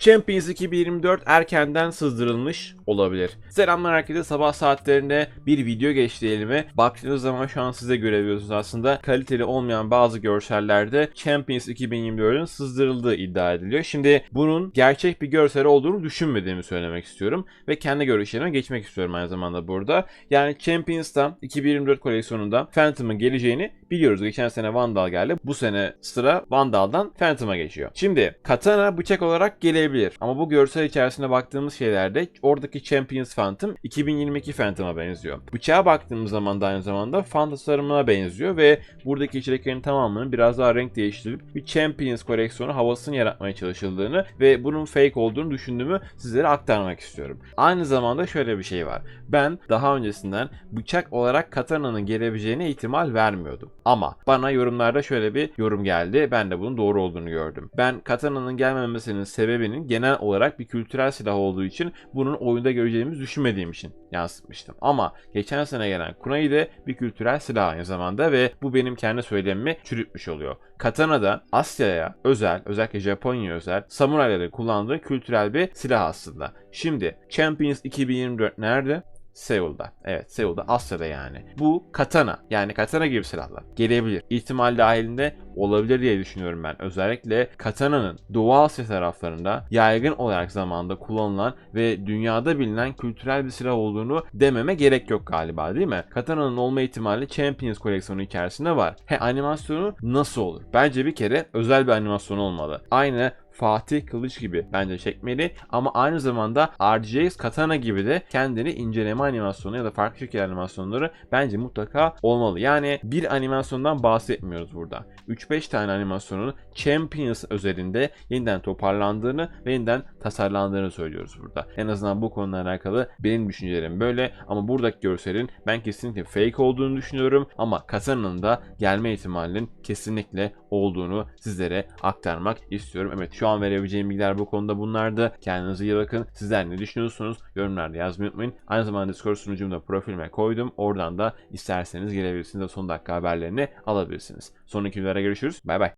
Champions 2024 erkenden sızdırılmış olabilir. Selamlar herkese sabah saatlerinde bir video geçti elime. Baktığınız zaman şu an size görebiliyorsunuz aslında kaliteli olmayan bazı görsellerde Champions 2024'ün sızdırıldığı iddia ediliyor. Şimdi bunun gerçek bir görsel olduğunu düşünmediğimi söylemek istiyorum ve kendi görüşlerime geçmek istiyorum aynı zamanda burada. Yani Champions'ta 2024 koleksiyonunda Phantom'ın geleceğini biliyoruz. Geçen sene Vandal geldi. Bu sene sıra Vandal'dan Phantom'a geçiyor. Şimdi Katana bıçak olarak gelebilir. Ama bu görsel içerisine baktığımız şeylerde oradaki Champions Phantom 2022 Phantom'a benziyor. Bıçağa baktığımız zaman da aynı zamanda fan tasarımına benziyor ve buradaki içeriklerin tamamının biraz daha renk değiştirip bir Champions koleksiyonu havasını yaratmaya çalışıldığını ve bunun fake olduğunu düşündüğümü sizlere aktarmak istiyorum. Aynı zamanda şöyle bir şey var. Ben daha öncesinden bıçak olarak Katana'nın gelebileceğine ihtimal vermiyordum. Ama bana yorumlarda şöyle bir yorum geldi. Ben de bunun doğru olduğunu gördüm. Ben Katana'nın gelmemesinin sebebinin genel olarak bir kültürel silah olduğu için bunun oyunda göreceğimizi düşünmediğim için yansıtmıştım. Ama geçen sene gelen Kunai de bir kültürel silah aynı zamanda ve bu benim kendi söylemimi çürütmüş oluyor. Katana da Asya'ya özel, özellikle Japonya özel, samurayların kullandığı kültürel bir silah aslında. Şimdi Champions 2024 nerede? Seul'da. Evet Seul'da Asya'da yani. Bu katana yani katana gibi silahlar gelebilir. İhtimal dahilinde olabilir diye düşünüyorum ben. Özellikle katananın Doğu Asya taraflarında yaygın olarak zamanda kullanılan ve dünyada bilinen kültürel bir silah olduğunu dememe gerek yok galiba değil mi? Katana'nın olma ihtimali Champions koleksiyonu içerisinde var. He animasyonu nasıl olur? Bence bir kere özel bir animasyon olmalı. Aynı Fatih Kılıç gibi bence çekmeli ama aynı zamanda RGX Katana gibi de kendini inceleme animasyonu ya da farklı şekil animasyonları bence mutlaka olmalı. Yani bir animasyondan bahsetmiyoruz burada. 3-5 tane animasyonun Champions özelinde yeniden toparlandığını ve yeniden tasarlandığını söylüyoruz burada. En azından bu konuyla alakalı benim düşüncelerim böyle ama buradaki görselin ben kesinlikle fake olduğunu düşünüyorum ama Katana'nın da gelme ihtimalinin kesinlikle olduğunu sizlere aktarmak istiyorum. Evet şu an verebileceğim bilgiler bu konuda bunlardı. Kendinize iyi bakın. Sizler ne düşünüyorsunuz? Yorumlarda yazmayı unutmayın. Aynı zamanda Discord sunucumu da profilime koydum. Oradan da isterseniz gelebilirsiniz ve son dakika haberlerini alabilirsiniz. Sonraki videolara görüşürüz. Bay bay.